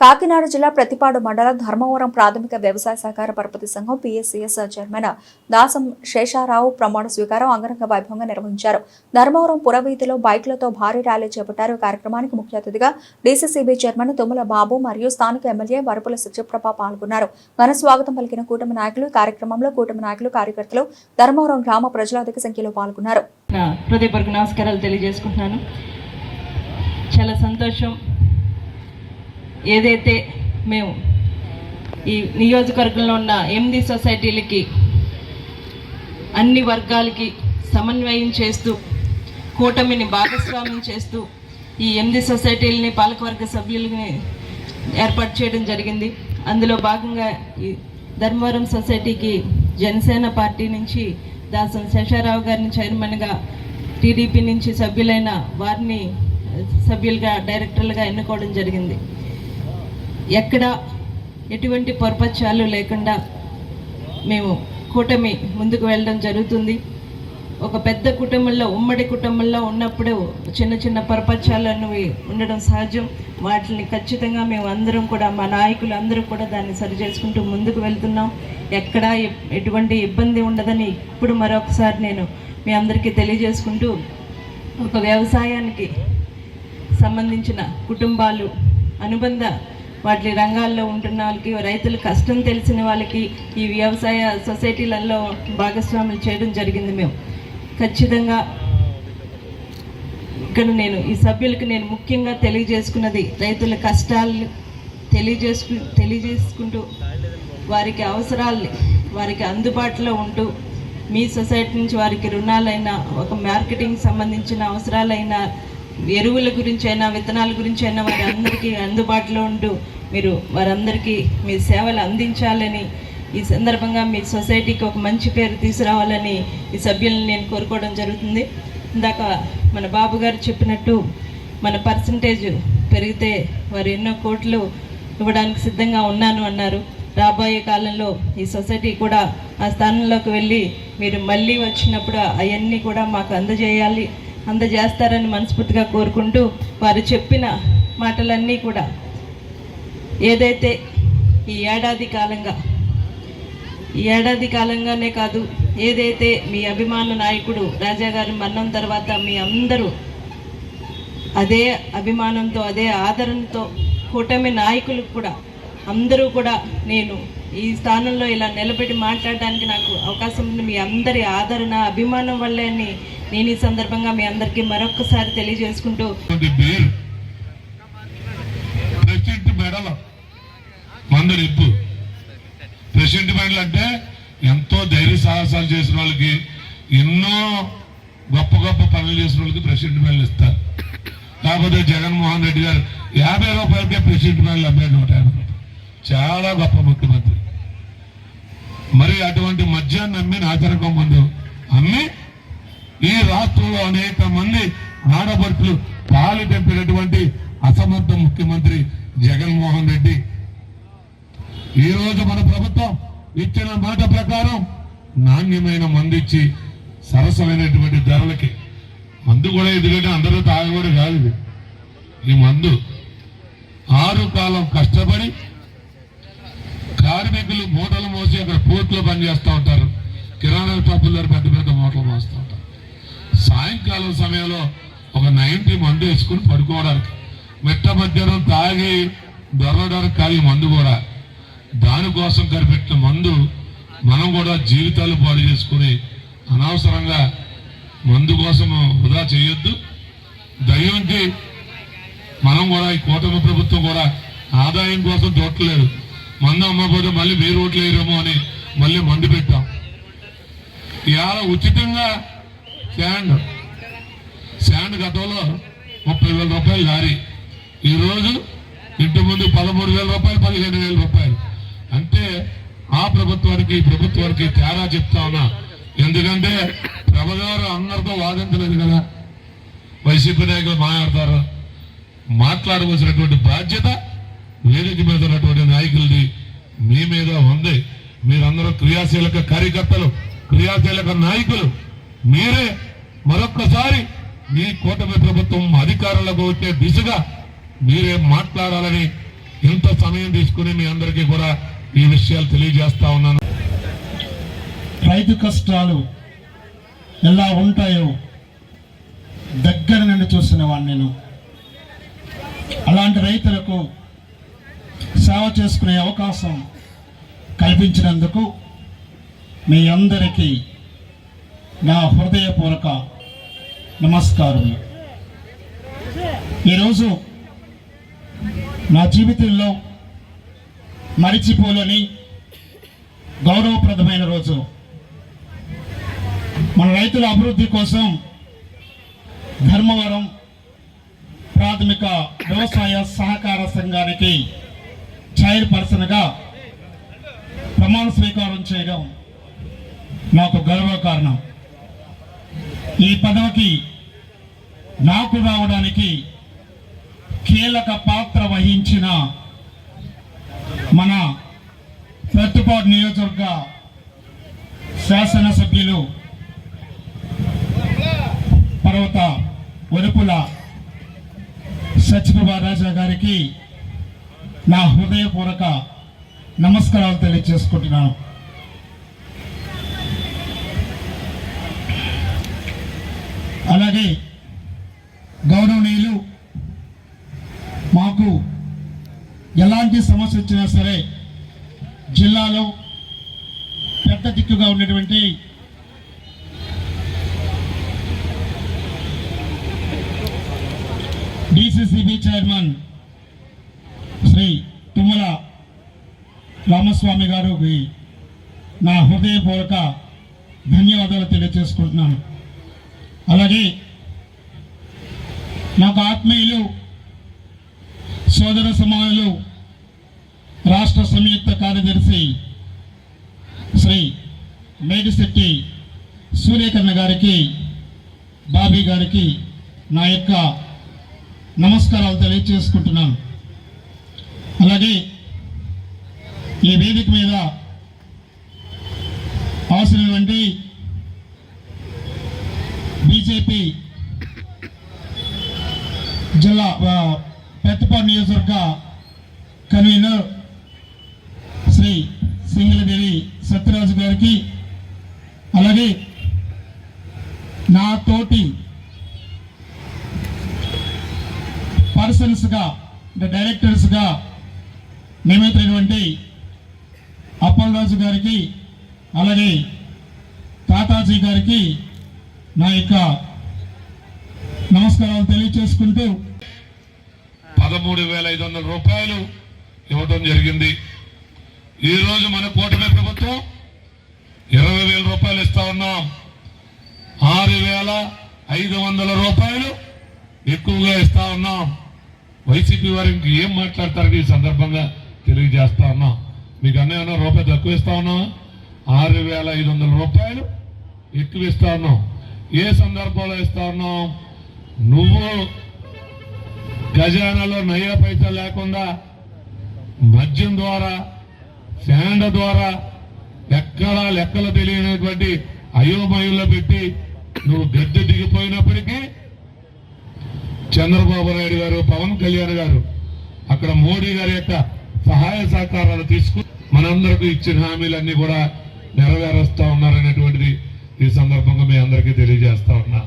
కాకినాడ జిల్లా ప్రతిపాడు మండలం ధర్మవరం ప్రాథమిక వ్యవసాయ సహకార పరపతి సంఘం పిఎస్సిఎస్ చైర్మన్ దాసం శేషారావు ప్రమాణ స్వీకారం అంగరంగ వైభవంగా నిర్వహించారు. ధర్మవరం పురవీధిలో బైక్లతో భారీ ర్యాలీ చేపట్టారు. కార్యక్రమానికి ముఖ్య అతిథిగా డీసీసీబీ చైర్మన్ తుమ్మల బాబు మరియు స్థానిక ఎమ్మెల్యే వరపుల సత్యప్రభ పాల్గొన్నారు. ఘన స్వాగతం పలికిన కూటమి నాయకులు కార్యక్రమంలో కూటమి నాయకులు కార్యకర్తలు ధర్మవరం గ్రామ ప్రజలు అధిక సంఖ్యలో పాల్గొన్నారు. హృదయపూర్వక నమస్కారాలు తెలియజేసుకుంటున్నాను. చాలా సంతోషం ఏదైతే మేము ఈ నియోజకవర్గంలో ఉన్న ఎనిమిది సొసైటీలకి అన్ని వర్గాలకి సమన్వయం చేస్తూ కూటమిని భాగస్వామ్యం చేస్తూ ఈ ఎనిమిది సొసైటీలని పాలకవర్గ సభ్యులని ఏర్పాటు చేయడం జరిగింది. అందులో భాగంగా ఈ ధర్మవరం సొసైటీకి జనసేన పార్టీ నుంచి దాసం శేషారావు గారిని చైర్మన్గా టీడీపీ నుంచి సభ్యులైన వారిని సభ్యులుగా డైరెక్టర్లుగా ఎన్నుకోవడం జరిగింది. ఎక్కడ ఎటువంటి పొరపచ్చాలు లేకుండా మేము కూటమి ముందుకు వెళ్ళడం జరుగుతుంది. ఒక పెద్ద కుటుంబంలో ఉమ్మడి కుటుంబంలో ఉన్నప్పుడు చిన్న చిన్న పొరపచ్చాలు అనేవి ఉండడం సహజం. వాటిని ఖచ్చితంగా మేము అందరం కూడా మా నాయకులు అందరూ కూడా దాన్ని సరిచేసుకుంటూ ముందుకు వెళ్తున్నాం. ఎక్కడా ఎటువంటి ఇబ్బంది ఉండదని ఇప్పుడు మరొకసారి నేను మీ అందరికీ తెలియజేసుకుంటూ ఒక వ్యవసాయానికి సంబంధించిన కుటుంబాలు అనుబంధ వాటి రంగాల్లో ఉంటున్న వాళ్ళకి రైతుల కష్టం తెలిసిన వాళ్ళకి ఈ వ్యవసాయ సొసైటీలలో భాగస్వాములు చేయడం జరిగింది మేము. ఖచ్చితంగా ఇక్కడ నేను ఈ సభ్యులకు నేను ముఖ్యంగా తెలియజేసుకున్నది రైతుల కష్టాలు తెలియజేసుకు తెలియజేసుకుంటూ వారికి అవసరాలని వారికి అందుబాటులో ఉంటూ మీ సొసైటీ నుంచి వారికి రుణాలైనా ఒక మార్కెటింగ్ సంబంధించిన అవసరాలైనా ఎరువుల గురించి అయినా విత్తనాల గురించి అయినా వారందరికీ అందుబాటులో ఉంటూ మీరు వారందరికీ మీ సేవలు అందించాలని ఈ సందర్భంగా మీ సొసైటీకి ఒక మంచి పేరు తీసుకురావాలని ఈ సభ్యులను నేను కోరుకోవడం జరుగుతుంది. ఇందాక మన బాబు గారు చెప్పినట్టు మన పర్సంటేజ్ పెరిగితే వారు ఎన్నో కోట్లు ఇవ్వడానికి సిద్ధంగా ఉన్నాను అన్నారు. రాబోయే కాలంలో ఈ సొసైటీ కూడా ఆ స్థానంలోకి వెళ్ళి మీరు మళ్ళీ వచ్చినప్పుడు అవన్నీ కూడా మాకు అందజేయాలి. అందజేస్తారని మనస్ఫూర్తిగా కోరుకుంటూ వారు చెప్పిన మాటలన్నీ కూడా ఏదైతే ఈ ఏడాది కాలంగా ఈ ఏడాది కాలంగానే కాదు ఏదైతే మీ అభిమాన నాయకుడు రాజా గారి మరణం తర్వాత మీ అందరూ అదే అభిమానంతో అదే ఆదరణతో కూటమి నాయకులు కూడా అందరూ కూడా నేను ఈ స్థానంలో ఇలా నిలబెట్టి మాట్లాడడానికి నాకు అవకాశం ఉంది. మీ అందరి ఆదరణ అభిమానం వల్లే అని నేను ఈ సందర్భంగా మీ అందరికీ మరొకసారి తెలియజేసుకుంటూ పేరు ప్రెసిడెంట్ మెడల్ ప్రెసిడెంట్ అంటే ఎంతో ధైర్య సాహసాలు చేసిన వాళ్ళకి ఎన్నో గొప్ప గొప్ప పనులు చేసిన వాళ్ళకి ప్రెసిడెంట్ మెడల్ ఇస్తారు. కాకపోతే జగన్మోహన్ రెడ్డి గారు యాభై రూపాయలకే ప్రెసిడెంట్ మెడల్ అమ్మాడు నూట యాభై. చాలా గొప్ప ముఖ్యమంత్రి. మరి అటువంటి మద్యాన్ని అమ్మి నాచరకం మందు అమ్మి ఈ రాష్ట్రంలో అనేక మంది ఆడపడుచులు కాలు తెంపినటువంటి అసమర్థ ముఖ్యమంత్రి జగన్మోహన్ రెడ్డి. ఈ రోజు మన ప్రభుత్వం ఇచ్చిన మాట ప్రకారం నాణ్యమైన మందు ఇచ్చి సరసమైనటువంటి ధరలకి. మందు కూడా ఎందుకంటే అందరూ తాగకూడదు కాదు ఇది. ఈ మందు ఆరు కాలం కష్టపడి కార్మికులు మూటలు మోసి షాపుల్లో పోర్టులో పనిచేస్తూ ఉంటారు. కిరాణా షాపుల్లో పెద్ద పెద్ద మూటలు మోస్తూ ఉంటారు. సాయంకాలం సమయంలో ఒక నైన్టీ మందు వేసుకుని పడుకోవడానికి. మిట్ట మధ్యాహ్నం తాగి దొరడానికి కాదు మందు కూడా. దానికోసం కనిపెట్టిన మందు మనం కూడా జీవితాలు పాడు చేసుకుని అనవసరంగా మందు కోసం వృధా చేయొద్దు. దయ్యంకి మనం కూడా ఈ కూటమి ప్రభుత్వం కూడా ఆదాయం కోసం చూడట్లేదు మందు అమ్మకపోతే మళ్ళీ మీరు ఓట్లు వేయరేమో అని మళ్ళీ మందు పెట్టాం. ఇవాళ ఉచితంగా శాండ్ శాండ్ గతంలో ముప్పై వేల రూపాయలు లారీ. ఈరోజు ఇంటి ముందు పదమూడు వేల రూపాయలు పదిహేను వేల రూపాయలు. అంటే ఆ ప్రభుత్వానికి ఈ ప్రభుత్వానికి తేడా చెప్తా ఉన్నా. ఎందుకంటే ప్రభగారు అందరితో వాదించలేదు కదా. వైసీపీ నాయకులు మాట్లాడతారు. మాట్లాడవలసినటువంటి బాధ్యత వేదిక మీద ఉన్నటువంటి నాయకులది మీ మీద ఉంది. మీరందరూ క్రియాశీలక కార్యకర్తలు క్రియాశీలక నాయకులు. మీరే మరొక్కసారి మీ కూటమి ప్రభుత్వం అధికారంలోకి వచ్చే దిశగా మీరే మాట్లాడాలని ఇంత సమయం తీసుకుని మీ అందరికీ కూడా ఈ విషయాలు తెలియజేస్తా ఉన్నాను. రైతు కష్టాలు ఎలా ఉంటాయో దగ్గర నుండి చూసిన వాడిని నేను. అలాంటి రైతులకు సేవ చేసుకునే అవకాశం కల్పించినందుకు మీ అందరికీ నా హృదయపూర్వక నమస్కారం ఈరోజు నా జీవితంలో మరిచిపోలేని గౌరవప్రదమైన రోజు. మన రైతుల అభివృద్ధి కోసం ధర్మవరం ప్రాథమిక వ్యవసాయ సహకార సంఘానికి చైర్పర్సన్గా ప్రమాణ స్వీకారం చేయడం నాకు గర్వ కారణం. ఈ పదవికి నాకు రావడానికి కీలక పాత్ర వహించిన మన ప్రతిపాడు నియోజకవర్గ శాసనసభ్యులు పర్వత వరుపుల సత్యప్రభా రాజా గారికి నా హృదయపూర్వక నమస్కారాలు తెలియజేసుకుంటున్నాను అలాగే గౌరవనీయులు మాకు ఎలాంటి సమస్య వచ్చినా సరే జిల్లాలో పెద్ద దిక్కుగా ఉన్నటువంటి డిసిసిబి చైర్మన్ శ్రీ తుమ్మల రామస్వామి గారికి నా హృదయపూర్వక ధన్యవాదాలు తెలియజేసుకుంటున్నాను. అలాగే నాకు ఆత్మీయులు సోదర సమానులు రాష్ట్ర సంయుక్త కార్యదర్శి శ్రీ మేడిశెట్టి సూర్యకర్ణ గారికి బాబీ గారికి నా యొక్క నమస్కారాలు తెలియజేసుకుంటున్నాను. అలాగే ఈ వేదిక మీద అవసరమైనటువంటి బీజేపీ జిల్లా పెద్దపాడు నియోజకవర్గ కన్వీనర్ శ్రీ సింగళదేవి సత్యరాజు గారికి అలాగే నా తోటి పర్సన్స్గా అంటే డైరెక్టర్స్గా నియమితులైనటువంటి అప్పలరాజు గారికి అలాగే తాతాజీ గారికి నా యొక్క నమస్కారాలు తెలియచేసుకుంటూ పదమూడు వేల ఐదు వందల రూపాయలు ఇవ్వడం జరిగింది. ఈరోజు మన కూటమి ప్రభుత్వం ఇరవై వేల రూపాయలు ఇస్తా ఉన్నాం. ఆరు వేల ఐదు వందల రూపాయలు ఎక్కువగా ఇస్తా ఉన్నాం. వైసీపీ వారికి ఏం మాట్లాడతారని ఈ సందర్భంగా తెలియజేస్తా ఉన్నాం. మీకు అన్న ఏమన్నా రూపాయి తక్కువ ఇస్తా ఉన్నాం ఆరు వేల ఐదు వందల రూపాయలు ఎక్కువ ఇస్తా ఏ సందర్భంలో ఇస్తా నువ్వు ఖజానాలో నయ్య పైసా లేకుండా మద్యం ద్వారా శాండ ద్వారా ఎక్కడా లెక్కలు తెలియనటువంటి అయోమయంలో పెట్టి నువ్వు గద్దె దిగిపోయినప్పటికీ చంద్రబాబు నాయుడు గారు పవన్ కళ్యాణ్ గారు అక్కడ మోడీ గారి యొక్క సహాయ సహకారాలు తీసుకుని మనందరికీ ఇచ్చిన హామీలన్నీ కూడా నెరవేరుస్తా ఉన్నారనేటువంటిది ఈ సందర్భంగా మీ అందరికీ తెలియజేస్తా ఉన్నా.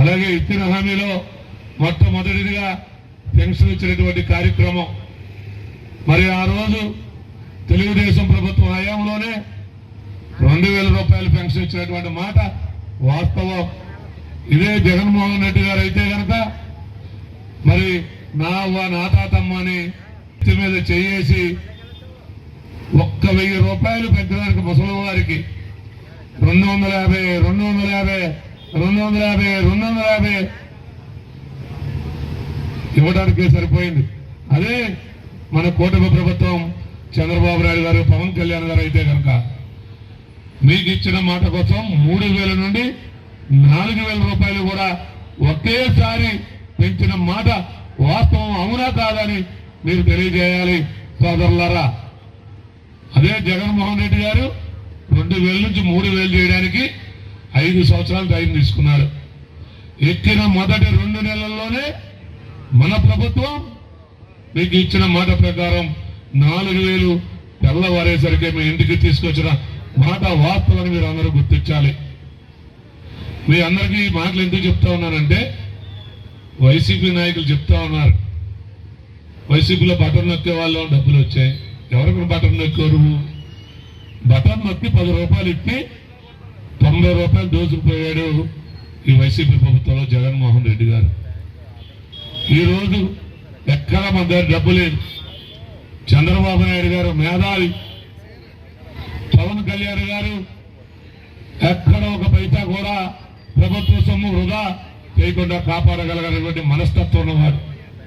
అలాగే ఇచ్చిన హామీలో మొట్టమొదటిదిగా పెన్షన్ ఇచ్చినటువంటి కార్యక్రమం. మరి ఆ రోజు తెలుగుదేశం ప్రభుత్వం హయాంలోనే రెండు వేల రూపాయలు పెన్షన్ ఇచ్చినటువంటి మాట వాస్తవం. ఇదే జగన్మోహన్ రెడ్డి గారు అయితే కనుక మరి నా అవ్వ నా తాతమ్మ అని మీద చేయేసి ఒక్క వెయ్యి రూపాయలు పెంచడానికి ముసలి వారికి రెండు వందల యాభై రెండు వందల యాభై రెండు వందల యాభై రెండు వందల యాభై. ఇవ్వడానికే సరిపోయింది. అదే మన కూటమి ప్రభుత్వం చంద్రబాబు నాయుడు గారు పవన్ కళ్యాణ్ గారు అయితే కనుక మీకు ఇచ్చిన మాట కోసం మూడు వేల నుండి నాలుగు వేల రూపాయలు కూడా ఒకేసారి పెంచిన మాట వాస్తవం అవునా కాదని మీరు తెలియజేయాలి సోదరులారా. అదే జగన్మోహన్ రెడ్డి గారు రెండు వేల నుంచి మూడు వేలు చేయడానికి ఐదు సంవత్సరాలు టైం తీసుకున్నారు ఎక్కిన మొదటి రెండు నెలల్లోనే మన ప్రభుత్వం మీకు ఇచ్చిన మాట ప్రకారం నాలుగు వేలు తెల్లవారేసరికి మీ ఇంటికి తీసుకొచ్చిన మాట వాస్తవాన్ని మీరు అందరూ గుర్తించాలి. మీ అందరికీ ఈ మాటలు ఎందుకు చెప్తా ఉన్నానంటే వైసీపీ నాయకులు చెప్తా ఉన్నారు. వైసీపీలో బటన్ నొక్కే వాళ్ళు డబ్బులు వచ్చాయి. ఎవరికి బటన్ నొక్కారు బటన్ నొక్కి పది రూపాయలు ఇచ్చి తొంభై రూపాయలు దోచుకుపోయాడు ఈ వైసీపీ ప్రభుత్వంలో జగన్మోహన్ రెడ్డి గారు. ఈరోజు ఎక్కడ మన దగ్గర డబ్బు లేదు. చంద్రబాబు నాయుడు గారు మేధావి. పవన్ కళ్యాణ్ గారు ఎక్కడ ఒక పైసా కూడా ప్రభుత్వ సొమ్ము వృధా చేయకుండా కాపాడగలగనటువంటి మనస్తత్వం ఉన్నవాడు.